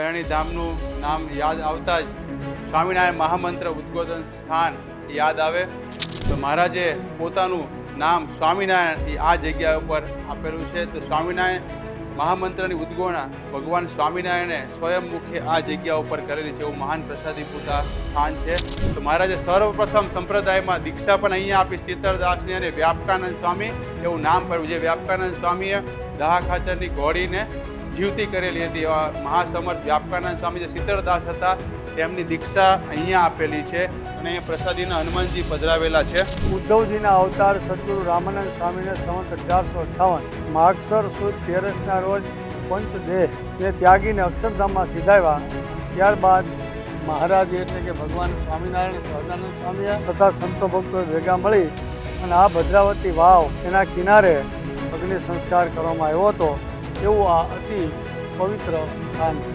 ખૈરણી ધામનું નામ યાદ આવતા જ સ્વામિનારાયણ મહામંત્ર ઉદ્બોધન સ્થાન યાદ આવે. તો મહારાજે પોતાનું નામ સ્વામિનારાયણ એ આ જગ્યા ઉપર આપેલું છે. તો સ્વામિનારાયણ મહામંત્રની ઉદ્ગોણા ભગવાન સ્વામિનારાયણે સ્વયં મુખે આ જગ્યા ઉપર કરેલી છે. એવું મહાન પ્રસાદીભૂતા સ્થાન છે. તો મહારાજે સર્વપ્રથમ સંપ્રદાયમાં દીક્ષા પણ અહીંયા આપી ચિત્તરદાસની અને વ્યાપકાનંદ સ્વામી એવું નામ પડ્યું જે વ્યાપકાનંદ સ્વામીએ દહા ખાચરની ઘોડીને જીવતી કરેલી હતી. એવા મહાસમર્થ વ્યાપકાનંદ સ્વામી જે શીતળદાસ હતા, તેમની દીક્ષા અહીંયા આપેલી છે અને અહીંયા પ્રસાદીના હનુમાનજી પધરાવેલા છે. ઉદ્ધવજીના અવતાર સદગુરુ રામાનંદ સ્વામીને સંવત અઢારસો અઠ્ઠાવન. માગસર સુદ તેરસના રોજ પંચદેહને ત્યાગીને અક્ષરધામમાં સીધાવ્યા. ત્યારબાદ મહારાજ એટલે કે ભગવાન સ્વામિનારાયણ સહજાનંદ સ્વામીએ તથા સંતો ભક્તો ભેગા મળી અને આ ભદ્રાવતી વાવ એના કિનારે અગ્નિ સંસ્કાર કરવામાં આવ્યો હતો. એવું આ અતિ પવિત્ર સ્થાન છે.